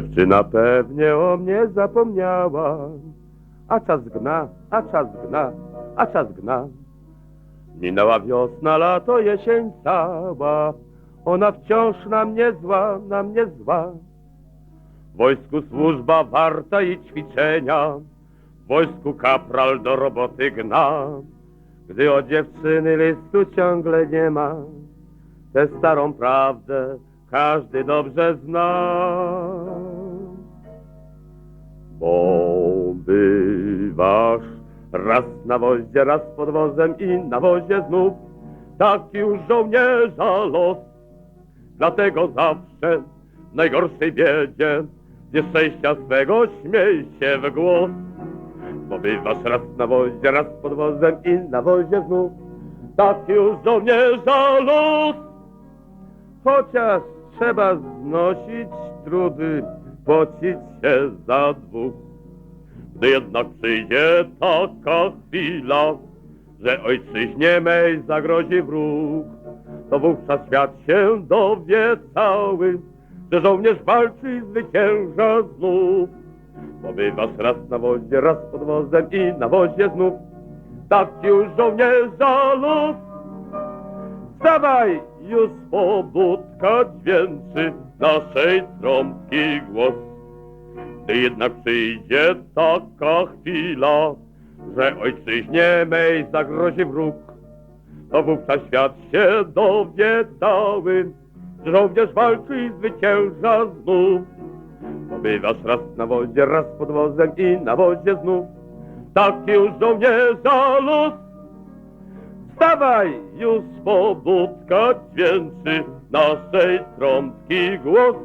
Czy na pewnie o mnie zapomniała? A czas gna, a czas gna, a czas gna. Minęła wiosna, lato, jesień cała. Ona wciąż na mnie zła, na mnie zła. W wojsku służba warta i ćwiczenia. W wojsku kapral do roboty gna. Gdy o dziewczyny listu ciągle nie ma. Tę starą prawdę każdy dobrze zna. Bo bywasz raz na wozie, raz pod wozem i na wozie znów. Taki już żołnierza los. Dlatego zawsze w najgorszej biedzie z nieszczęścia swego śmiej się w głos. Bo bywasz raz na wozie, raz pod wozem i na wozie znów. Taki już żołnierza los. Chociaż trzeba znosić trudy, pocić się za dwóch. Gdy jednak przyjdzie taka chwila, że ojczyźnie mej zagrozi wróg, to wówczas świat się dowie cały, że żołnierz walczy i zwycięża znów. Bo raz na wozie, raz pod wozem i na wozie znów. Tak już żołnierza los. Wstawaj, już pobudka dźwięczy naszej trąbki głos. Gdy jednak przyjdzie taka chwila, że ojczyźnie mej zagrozi wróg, to wówczas świat się dowie cały, że żołnierz walczy i zwycięża znów. Bo bywasz raz na wozie, raz pod wozem i na wozie znów. Taki już żołnierza los. Wstawaj, już pobudka dźwięczy naszej trąbki głos.